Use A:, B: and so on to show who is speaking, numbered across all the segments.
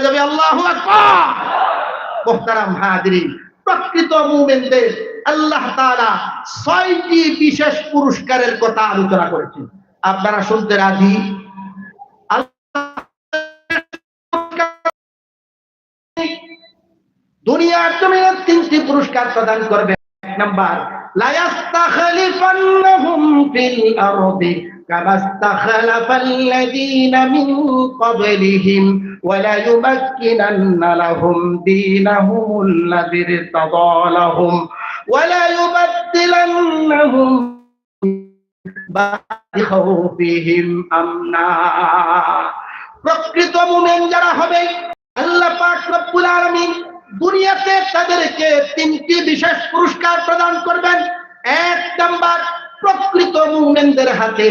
A: যাবে, আল্লাহ প্রকৃত আল্লাহ ছয়টি বিশেষ পুরস্কারের কথা আলোচনা করেছেন। আপনারা শুনতে রাজি? দুনিয়ার তিনটি পুরস্কার প্রদান করবে। এক নাম্বার كما استخلف الذين من قبلهم وليمكنن لهم دينهم الذي ارتضى لهم وليبدلنهم بعد خوفهم امنا প্রকৃত মুমিন যারা হবে আল্লাহ পাক রব্বুল আলামিন দুনিয়াতে তাদেরকে তিনটি বিশেষ পুরস্কার প্রদান করবেন এক নাম্বার প্রকৃত মুমিনদের হাতে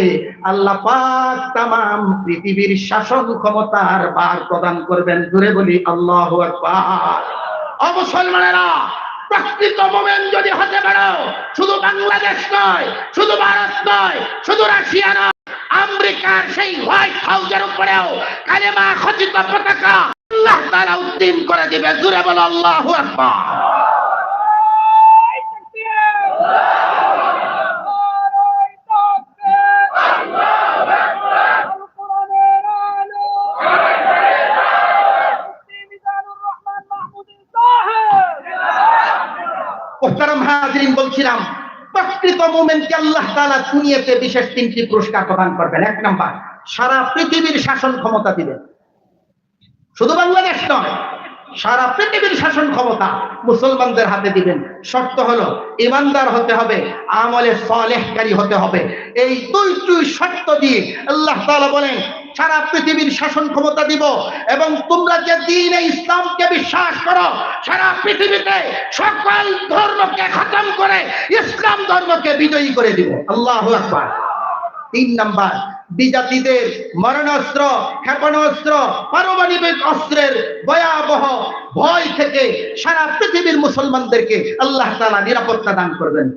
A: আল্লাহ পাক তামাম পৃথিবীর শাসন ক্ষমতার বার প্রদান করবেন। জুড়ে বলি, আল্লাহু আকবার। অমুসলমানেরা প্রকৃত মোমেন যদি হতে পারো শুধু বাংলাদেশ নয়, শুধু ভারত নয়, শুধু রাশিয়া নয়, আমেরিকার সেই হোয়াইট হাউসের উপরেও কালেমা খচিত পতাকা আল্লাহ তাআলা উদ্দিন করে দিবে। জুড়ে বলো আল্লাহু আকবার। আল্লাহ দুনিয়াতে বিশেষ তিনটি পুরস্কার প্রদান করবেন। এক নাম্বার, সারা পৃথিবীর শাসন ক্ষমতা দিবেন। শুধু বাংলাদেশ নয়, সারা পৃথিবীর শাসন ক্ষমতা মুসলমানদের হাতে দিবেন। শর্ত হলো, ইমানদার হতে হবে, আমলে সলেহকারী হতে হবে। এই দুইটি শর্ত দিয়ে আল্লাহ বলেন সারা পৃথিবীর শাসন ক্ষমতা দিব এবং তোমরা যে দিন ইসলামকে বিশ্বাস করো, সারা পৃথিবীতে সকল ধর্মকে খতম করে ইসলাম ধর্মকে বিজয়ী করে দিব। আল্লাহ তিন নাম্বার বিজাতিদের মরণাস্ত্র, ক্ষেপণাস্ত্র, পারমাণবিক অস্ত্রের ভয়াবহ ভয় থেকে সারা পৃথিবীর মুসলমানদেরকে আল্লাহ তাআলা নিরাপত্তা দান করবেন।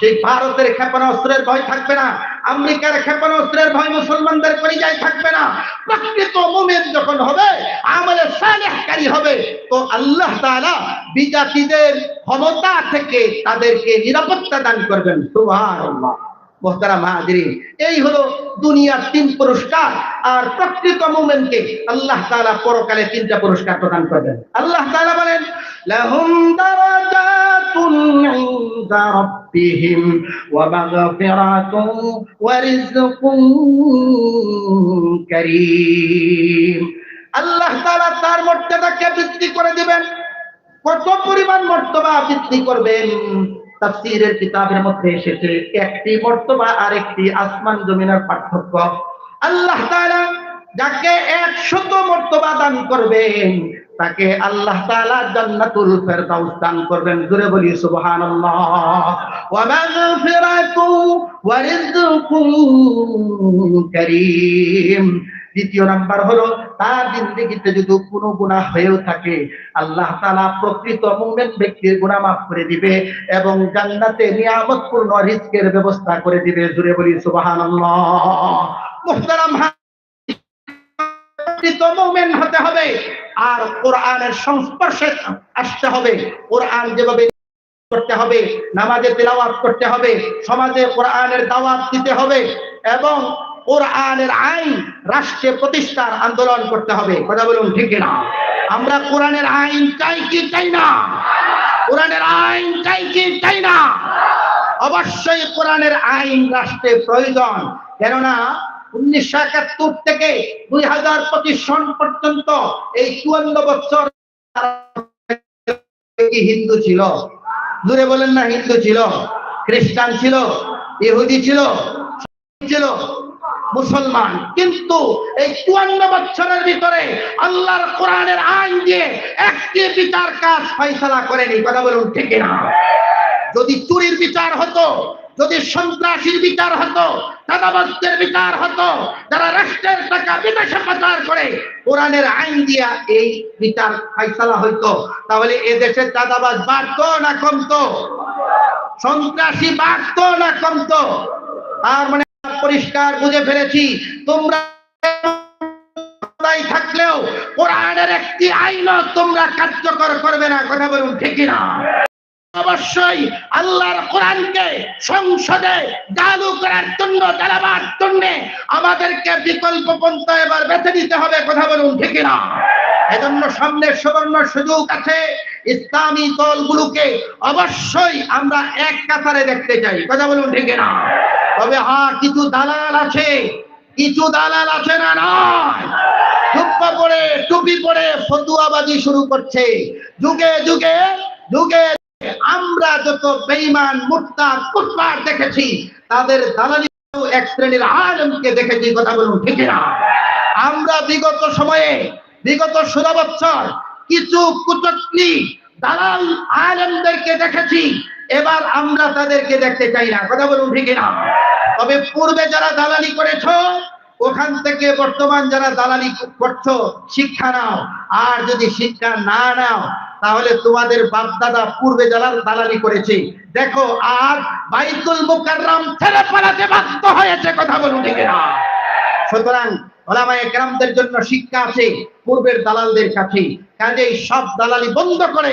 A: সেই ভারতের ক্ষেপণাস্ত্রের ভয় থাকবে না, আমেরিকার ক্ষেপণাস্ত্রের ভয় মুসলমানদের পরিচয় থাকবে না। প্রকৃত মুমিন যখন হবে, আমলে সালেহকারী হবে, তো আল্লাহ তাআলা বিজাতিদের ক্ষমতা থেকে তাদেরকে নিরাপত্তা দান করবেন। সুবহানাল্লাহ। মোহতারাম হাজরিন। এই হলো দুনিয়ার তিন পুরস্কার, আর প্রকৃত মুমিনকে আল্লাহ তাআলা পরকালে তিনটা পুরস্কার প্রদান করবেন। আল্লাহ তালা বলেন আল্লাহ তাআলা তার মর্যাদাকে বৃদ্ধি করে দিবেন। কত পরিমাণ মর্তবা বৃদ্ধি করবেন? তাফসীরের কিতাবের মধ্যে এসেছে, একটি মর্তবা আর একটি আসমান জমিনের পার্থক্য। আল্লাহ তাআলা যাকে একশত মর্তবা দান করবেন, তাকে আল্লাহ তাআলা জান্নাতুল ফেরদাউস দান করবেন। জোরে বলি, সুবহানাল্লাহ। ওয়া মাগফিরাতু ওয়া রিজকুন কারীম। দ্বিতীয় নাম্বার হলো, তার জিন্দগিতে যদি কোনো গুনাহ হয়েও থাকে, আল্লাহ তাআলা প্রকৃত মুমিন ব্যক্তির গুনাহ মাফ করে দিবে এবং জান্নাতে নিয়ামতপূর্ণ রিজকের ব্যবস্থা করে দিবে। জুড়ে বলি হবে এবং কোরআনের আইন রাষ্ট্রে প্রতিষ্ঠার আন্দোলন করতে হবে। কথা বলুন ঠিক না আমরা কোরআনের আইন চাই কি চাই না? কোরআনের আইন চাই কি চাই না? অবশ্যই কোরআনের আইন রাষ্ট্রে প্রয়োজন। কেননা উনিশশো একাত্তর থেকে দুই হাজার পঁচিশ সন পর্যন্ত এই চুয়ান্ন বছর হিন্দু ছিল? দূরে বলেন না, হিন্দু ছিল। খ্রিস্টান ছিল, ইহুদি ছিল ছিল। মুসলমান। কিন্তু এই চুয়ান্ন বছরের ভিতরে আল্লাহর কোরআনের আইন দিয়ে একটি বিচার কাজ ফয়সালা করেনি, কথা বলুন ঠিক না যদি চুরির বিচার হতো, যদি সন্ত্রাসীর বিচার হতো, দাদাবাজদের বিচার হতো, যারা রাষ্ট্রের টাকা বিদেশে পাচার করে, কোরআনের আইন দিয়া এই বিচার ফয়সালা হইতো। তাহলে এ দেশে দাদাবাজ বাড়তো না কমতো? সন্ত্রাসী বাড়তো না কমতো? তার মানে পরিষ্কার বুঝে ফেলেছি। তোমরা থাকলে থাকতেও কোরআনের একটি আইনও তোমরা কার্যকর করবে না, কথা বলুন ঠিক না অবশ্যই আল্লাহর কোরআনকে সংসদে চালু করার জন্য, চালাবার জন্য আমাদেরকে বিকল্প পন্থা এবার বেছে নিতে হবে, কথা বলুন ঠিক না এজন্য সামনের সুবর্ণ সুযোগ আছে, ইসলামী দলগুলোকে অবশ্যই আমরা এক কাতারে দেখতে চাই, কথা বলুন ঠিক না তবে হ্যাঁ কিছু দালাল আছে? কিছু দালাল আছে না নয় টুপ্পা পড়ে টুপি পড়ে ফতুয়াবাজি শুরু করছে। যুগে যুগে যুগে আমরা যত বেঈমান মুক্তা কুটপাট দেখেছি, তাদের দালালি এক শ্রেণির আলমকে দেখেছি, কথা বলুন ঠিক না আমরা বিগত সময়ে, বিগত ষোলো বছর কিছু কুচক্রি দালাল আলমদেরকে দেখেছি এবার আমরা তাদেরকে দেখতে চাই না। কথা বলুন ঠিক না তবে পূর্বে যারা দালালি করেছ, ওখান থেকে বর্তমান যারা দালালি করছ, শিক্ষা নাও। আর যদি শিক্ষা না নাও, তাহলে তোমাদের বাপদাদা পূর্বে যারা দালালি করেছে, দেখো আর বাইতুল মুকাররম ছেড়ে পালাতে বাধ্য হয়েছে। কথা বলুন ঠিক না সুতরাং ওলামায়ে কেরামদের জন্য শিক্ষা আছে, পূর্বের দালালদের কাছে। কাজেই সব দালালি বন্ধ করে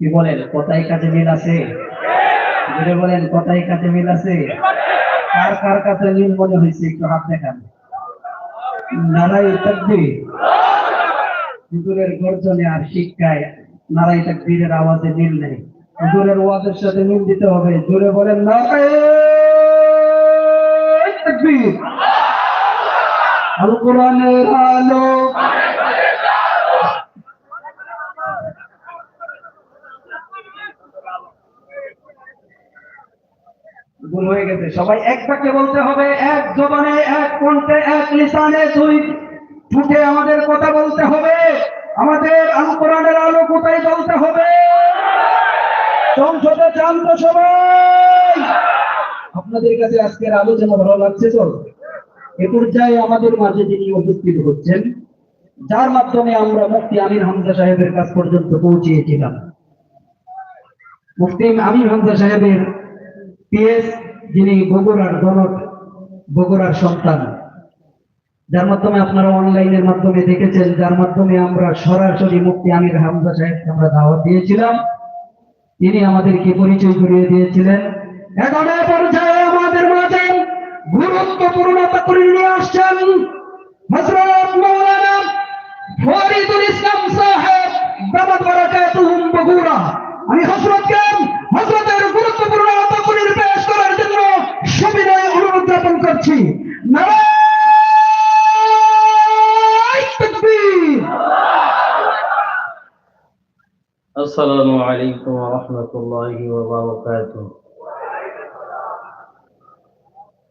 A: কি বলেন,
B: কোথায় কাজে মিল আছে? জুড়ে বলেন, কোথায় কাজে মিল আছে? কার কার কাছে মিল মনে হয়েছে? একটু হাত দেখান। তাকবীর। হুজুরের গর্জনে আর শিক্ষায় নারাই তাকবীরের আওয়াজে মিল নেই। হুজুরের সাথে মিল দিতে হবে। জুড়ে বলেন আল কোরআনের আলো ভুল হয়ে গেছে। সবাই এক বাক্যে বলতে হবে, এক জবানে, এক কণ্ঠে, এক লিসানে দুই ঠুকে আমাদের কথা বলতে হবে। আমাদের আল আলো কোথায় বলতে হবে? সংসদে চান তো সবাই। আপনাদের কাছে আজকের আলোচনা ভালো লাগছে তো? এ পর্যায়ে আমাদের মাঝে যিনি উপস্থিত হচ্ছেন, যার মাধ্যমে আমরা মুফতি আমির হামজা সাহেবের কাছ পর্যন্ত পৌঁছিয়েছিলাম। মুফতি আমির হামজা সাহেবের পিএস যিনি বগুড়ার গণক বগুড়ার সন্তান, যার মাধ্যমে আপনারা অনলাইনের মাধ্যমে দেখেছেন, যার মাধ্যমে আমরা সরাসরি মুক্তি আমির হামজা সাহেবকে আমরা দাওয়াত দিয়েছিলাম। তিনি আমাদেরকে পরিচয় করিয়ে দিয়েছিলেন। আমি হযরতকে
C: আসসালামু আলাইকুম ওয়া রাহমাতুল্লাহি ওয়া বারাকাতুহু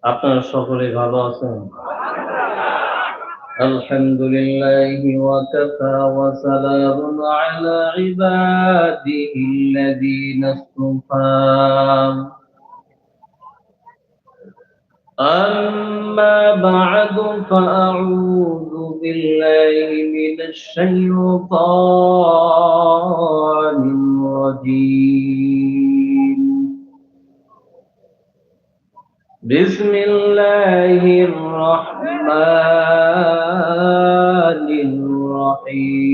C: আপনারা সকলে ভালো আছেন আলহামদুলিল্লাহি ওয়া কাফা ওয়া সালামুন আলা ইবাদিহি আল্লাযীনা ইসতাফা أما بعد فأعوذ بالله من الشيطان الرجيم. بسم الله الرحمن الرحيم.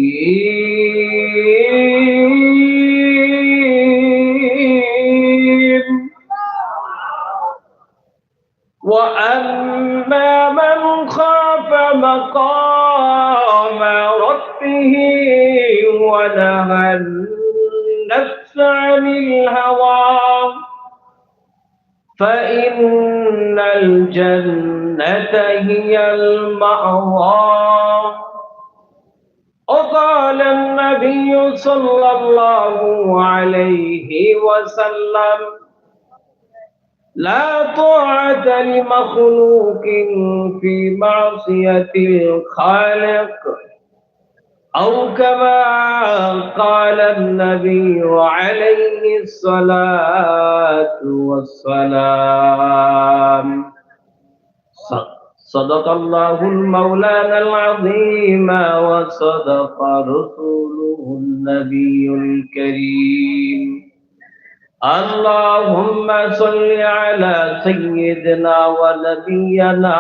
C: وأما من خاف مقام ربه ونهى عن الهوى فإن الجنة هي المأوى. وقال النبي صلى الله عليه وسلم لا طاعة لمخلوق في معصية الخالق. أو كما قال النبي عليه الصلاة والسلام. صدق الله المولانا العظيم وصدق رسوله النبي الكريم. اللهم صل على سيدنا ونبينا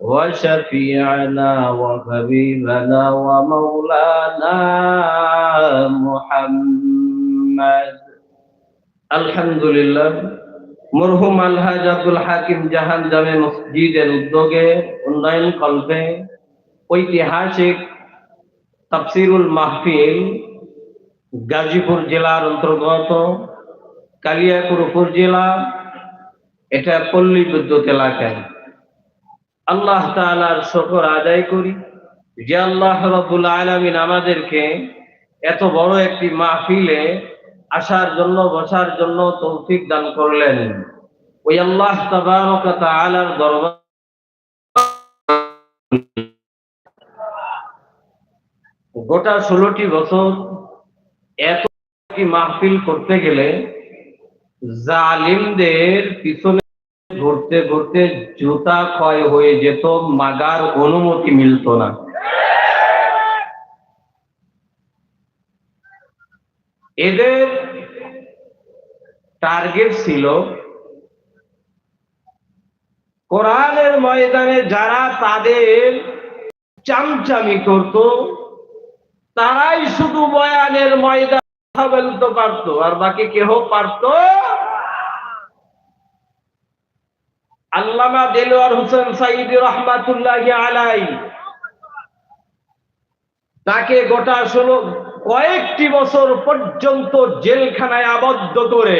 C: وشفيعنا وحبيبنا ومولانا محمد الحمد لله মরহুম আলহাজ আব্দুল হাকিম জাহান জামে মসজিদের উদ্যোগে উন্নয়ন কল্পে ঐতিহাসিক তাফসিরুল মাহফিল গাজীপুর জেলার অন্তর্গত কালিয়াকুর উপজেলা এটা পল্লী বিদ্যুৎ এলাকায় আল্লাহ তাআলার শকর আদায় করি যে আল্লাহ রব্বুল আলামিন আমাদেরকে এত বড় একটি মাহফিলে আসার জন্য, বসার জন্য তৌফিক দান করলেন। ওই আল্লাহ তাআলার দরবার গোটা ষোলোটি বছর এত মাহফিল করতে গেলে জালিমদের পিছনে ঘুরতে ঘুরতে জুতা ক্ষয় হয়ে যেত, মাগার অনুমতি মিলতো না। এদের টার্গেট ছিল কোরআনের ময়দানে যারা তাদের চামচামি করত, তারাই শুধু বয়ানের ময়দান কথা বলতে পারতো, আর বাকি কেহ পারতো আল্লামা দেলোয়ার হোসেন সাইদ রহমাতুল্লাহ আলাই তাকে গোটা ষোলো, কয়েকটি বছর পর্যন্ত জেলখানায় আবদ্ধ করে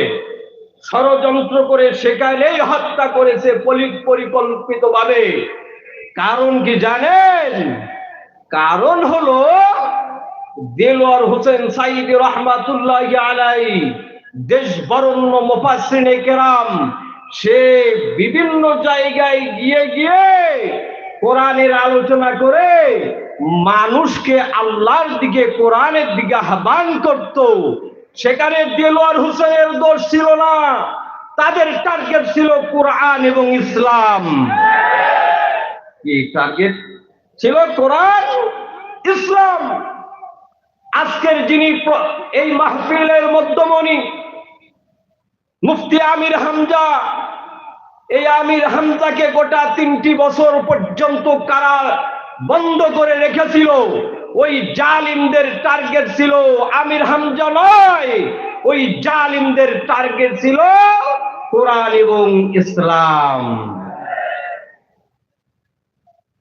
C: ষড়যন্ত্র করে সেখানেই হত্যা করেছে পরিকল্পিত ভাবে কারণ কি জানেন? কারণ হলো দেলোয়ার হোসেন সাইদ রহমাতুল্লাহ আলাই দেশ বরণ্য মুফাসসিনে কেরাম সে বিভিন্ন জায়গায় গিয়ে গিয়ে কোরআনের আলোচনা করে মানুষকে আল্লাহর দিকে, কোরআনের দিকে আহ্বান করত। সেখানে দেলোয়ার হোসেনের দোষ ছিল না, তাদের টার্গেট ছিল কোরআন এবং ইসলাম। কি টার্গেট ছিল কোরআন, ইসলাম। আজকের যিনি এই মাহফিলের মধ্যমণি, মুফতি আমির হামজা এই আমির হামজাকে গোটা তিনটি বছর পর্যন্ত কারা বন্ধ করে রেখেছিল। ওই জালিমদের টার্গেট ছিল আমির হামজা নয়, ওই জালিমদের টার্গেট ছিল কোরআন এবং ইসলাম।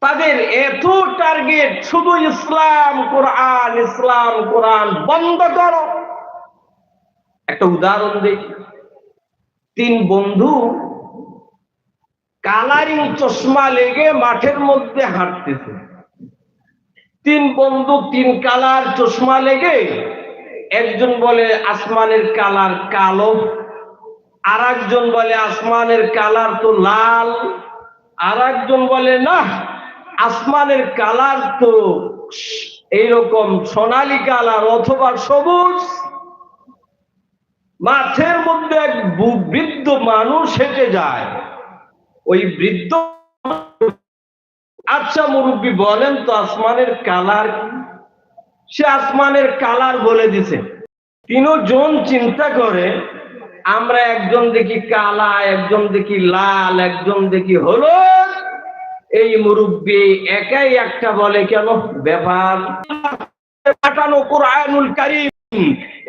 C: তাদের এত টার্গেট, শুধু ইসলাম, কোরআন ইসলাম, কোরআন বন্ধ করো। একটা উদাহরণ দেখি তিন বন্ধু কালারিং চশমা লেগে মাঠের মধ্যে হাঁটতেছে। তিন বন্ধু তিন কালার চশমা লেগে একজন বলে, আসমানের কালার কালো। আর একজন বলে, আসমানের কালার তো লাল। আর একজন বলে না আসমানের কালার তো এইরকম সোনালী কালার অথবা সবুজ। মাঠের মধ্যে এক বৃদ্ধ মানুষ হেঁটে যায়। ওই বৃদ্ধ আচ্ছা মুরব্বী বলেন তো, আসমানের কালার সে আসমানের কালার বলে দিছে। তিনজন চিন্তা করে, আমরা একজন দেখি কালা, একজন দেখি লাল, একজন দেখি হলুদ। এই মুরব্বী একাই একটা বলে কেন? ব্যাপার পাঠানো কোরআনুল কারীম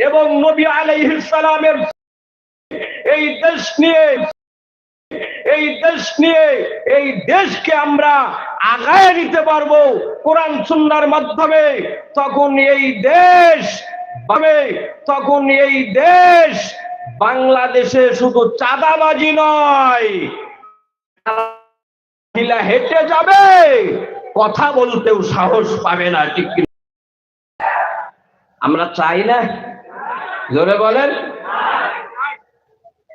C: এবং নবী আলাইহিস সালামের এই দেশ নিয়ে এই দেশ নিয়ে, এই দেশকে আমরা আগায় নিতে পারব কোরআন সুন্নার মাধ্যমে। তখন এই দেশ পাবে তখন এই দেশ বাংলাদেশে শুধু চাঁদাবাজি নয় হেঁটে যাবে, কথা বলতেও সাহস পাবে না, ঠিক আমরা চাই না? জোরে বলেন?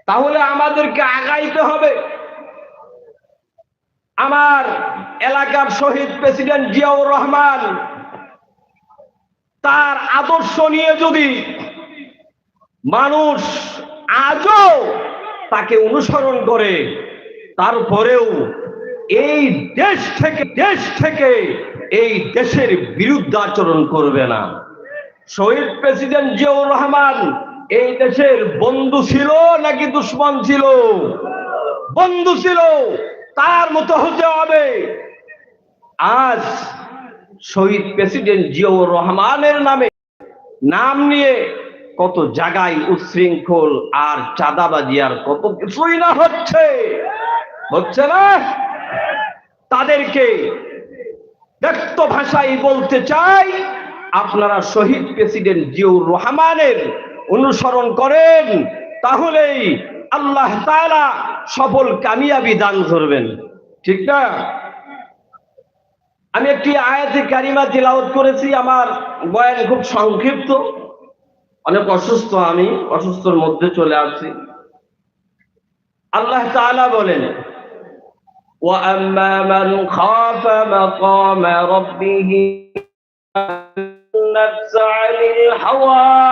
C: তাহলে আমাদেরকে আগাইতে হবে। আমার এলাকার শহীদ প্রেসিডেন্ট জিয়াউর রহমান তার আদর্শ নিয়ে যদি মানুষ আজও তাকে অনুসরণ করে, তারপরেও এই দেশ থেকে দেশ থেকে এই দেশের বিরুদ্ধে আচরণ করবে না। শহীদ প্রেসিডেন্ট জিয়াউর রহমান, এই দেশের বন্ধু ছিল নাকি দুশ্মন ছিল? বন্ধু ছিল। তার মতো হতে হবে। আজ শহীদ প্রেসিডেন্ট জিয়াউর রহমানের নামে নাম নিয়ে কত জায়গায় উচ্ছৃঙ্খল আর চাঁদাবাজি আর কত কিছুই না হচ্ছে। হচ্ছে না? তাদেরকে ব্যক্ত ভাষায় বলতে চাই, আপনারা শহীদ প্রেসিডেন্ট জিয়াউর রহমানের অনুসরণ করেন, তাহলেই আল্লাহ তাআলা সফল কামিয়াবি দান করবেন ঠিক না আমি একটি আয়াতে কারিমা তিলাওয়াত করেছি আমার বয়ান খুব সংক্ষিপ্ত অনেক অসুস্থ আমি অসুস্থর মধ্যে চলে আসছি আল্লাহ তাআলা বলেন وأما من خاف مقام ربه النفس عن الهوى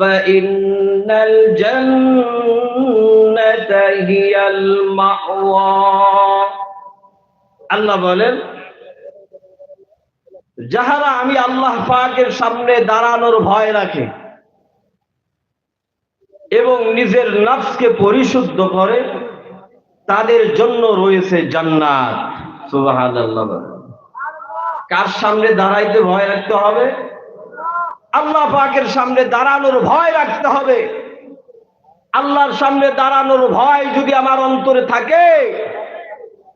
C: فإن الجنة هي المأوى আল্লাহ বলেন যাহারা আমি আল্লাহ পাকের সামনে দাঁড়ানোর ভয় রাখে এবং নিজের নফসকে পরিশুদ্ধ করে তাদের জন্য রয়েছে জান্নাত সুবহানাল্লাহ বলেন। কার সামনে দাঁড়াইতে ভয় রাখতে হবে আল্লাহ পাকের সামনে দাঁড়ানোর ভয় রাখতে হবে। আল্লাহর সামনে দাঁড়ানোর ভয় যদি আমার অন্তরে থাকে,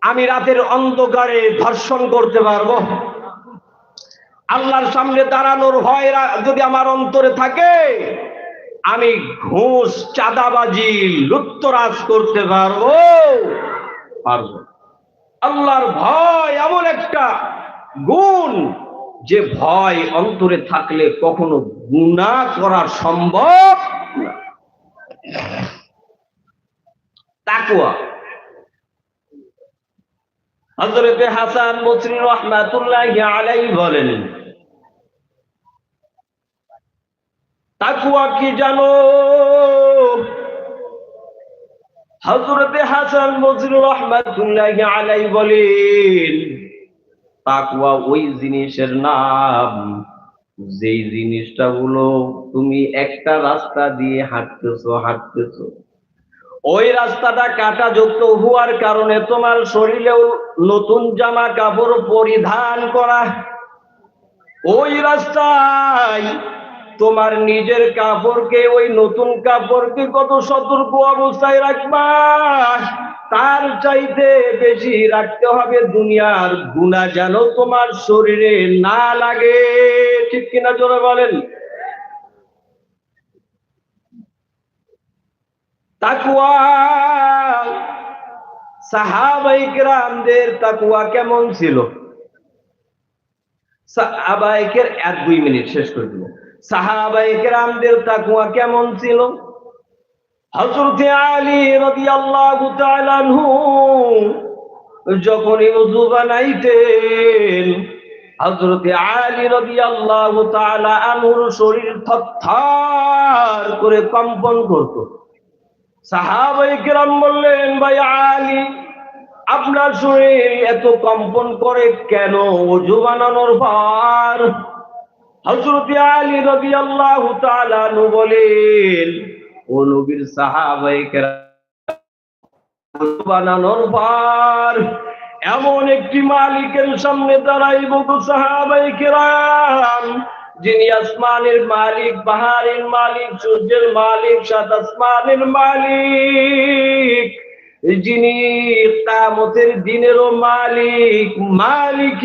C: আমি রাতের অন্ধকারে ধর্ষণ করতে পারব। আল্লাহর সামনে দাঁড়ানোর ভয় যদি আমার অন্তরে থাকে, আমি ঘুষ, চাঁদাবাজি লুপ্তরাজ করতে পারব। পারব। আল্লাহর ভয় এমন একটা গুণ যে ভয় অন্তরে থাকলে কখনো গুণা করা সম্ভব। তাকুয়া হজরতে হাসান বসরি রহমাতুল্লাহ আলাই বলেন, তাকুয়া কি জানো হজরতে হাসান বসরি রহমাতুল্লাহ আলাই বলেন তাকুয়া ওই জিনিসের নাম। যেই জিনিসটা হলো, তুমি একটা রাস্তা দিয়ে হাঁটতেছো হাঁটতেছো। ওই রাস্তাটা কাটা যুক্ত হওয়ার কারণে তোমার শরীরেও নতুন জামা কাপড় পরিধান করা। ওই রাস্তায় তোমার নিজের কাপড়কে, ওই নতুন কাপড়কে কত সতর্ক অবস্থায় রাখবা। তার চাইতে বেশি রাখতে হবে দুনিয়ার গুণা যেন তোমার শরীরে না লাগে। ঠিক কিনা জোরে বলেন? তাকুয়া তাকুয়া কেমন ছিল? সাহাবাইকের এক দুই মিনিট শেষ করে দিব। সাহাবাই তাকুয়া কেমন ছিল? হজরতে আলী রবি তাআলা আনহু যখনই ওযু বানাইতেন হজরতে আলী রাদিয়াল্লাহু তাআলা আনহুর শরীর থরথর করে কম্পন করতো। সাহাবাই কেরাম বললেন, ভাই আলী, আপনার শরীর এত কম্পন করে কেন? অজু বানানোর পর হজরত আলী রবি আল্লাহ বলেন ও নবীর সাহাবাই বানানোর পর এমন একটি মালিকের সামনে দাঁড়াইব সাহাবাই কেরাম যিনি আসমানের মালিক বাহারের মালিক, সূর্যের মালিক, সাত আসমানের মালিক। যিনি কামতের দিনেরও মালিক মালিক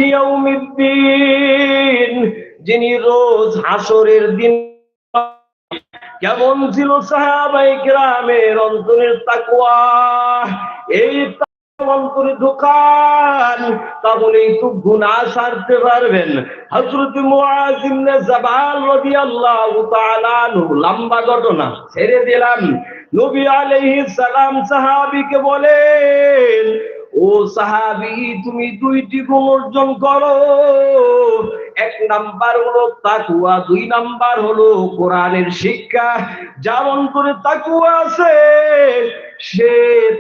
C: যিনি রোজ হাসরের দিন কেমন ছিল সাহাবাই গ্রামের অন্তরের তাকুয়া এই অন্তরে ঢোকান তাহলেই তো গুনাহ সারতে পারবেন। হযরত মুআজ ইবনে জাবাল রাদিয়াল্লাহু তাআলা লম্বা ঘটনা, ছেড়ে দিলাম। নবী আলাইহিস সালাম সাহাবীকে বলেন ও সাহাবি, তুমি দুইটি গুণ অর্জন করো। এক নাম্বার হলো তাকুয়া দুই নাম্বার হলো কোরআনের শিক্ষা। যার অন্তরে তাকুয়া আছে, সে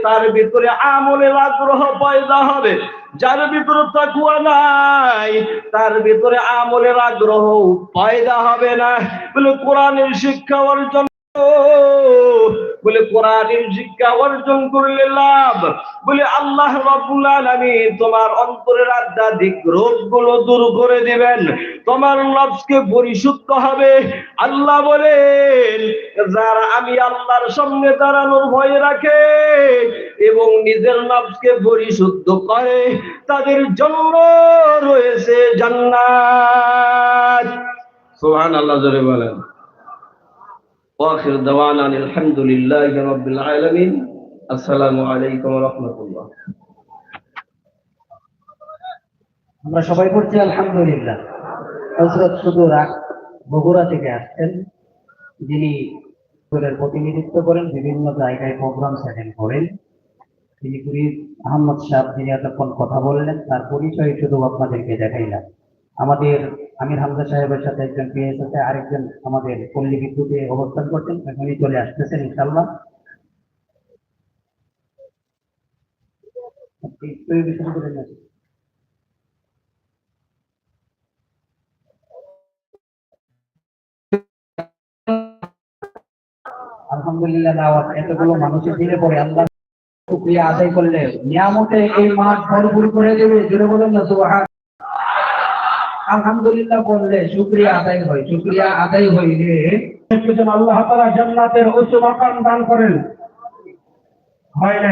C: তার ভিতরে আমলের আগ্রহ পয়দা হবে। যার ভিতরে তাকুয়া নাই, তার ভিতরে আমলের আগ্রহ পয়দা হবে না। বলে কোরআনের শিক্ষা অর্জন বলে কোরআনের শিক্ষা অর্জন করলে লাভ। বলে আল্লাহ রাব্বুল আলামিন তোমার অন্তরের আধ্যাত্মিক রোগগুলো দূর করে দিবেন। তোমার নফসকে পরিশুদ্ধ হবে। আল্লাহ বলেন, যারা আমি আল্লাহর সামনে দাঁড়ানোর ভয় রাখে এবং নিজের নফসকে পরিশুদ্ধ করে, তাদের জন্য রয়েছে জান্নাত। সুবহানাল্লাহ, জোরে বলেন। واخر دوانا الحمد لله رب العالمين السلام عليكم ورحمه الله
B: আমরা সবাই পড়ছি আলহামদুলিল্লাহ। হজরত বগুড়া থেকে আসছেন। যিনি স্কুলের প্রতিনিধিত্ব করেন, বিভিন্ন জায়গায় প্রোগ্রাম সেটেল করেন। তিনি কুড়ি আহমদ সাহ যিনি এতক্ষণ কথা বললেন, তার পরিচয় শুধু আপনাদেরকে দেখাইলাম। আমাদের আমির হামজা সাহেবের সাথে একজন পিএস আছে, আরেকজন আমাদের পল্লী বিদ্যুতে অবস্থান করছেন, এখনই চলে আসতেছেন ইনশাল্লাহ। আলহামদুলিল্লাহ, দাওয়াত এতগুলো মানুষের দিলে পরে আল্লাহ আদায় করলে নিয়ামতে এই মাঠ ভরপুর করে দেবে জুড়ে বলেন না আলহামদুলিল্লাহ বললে, শুক্রিয়া আদায় হয়, শুক্রিয়া আদায় হইলে
D: আল্লাহ তাআলা জান্নাতের উচ্চ মাকাম দান করেন। হয় না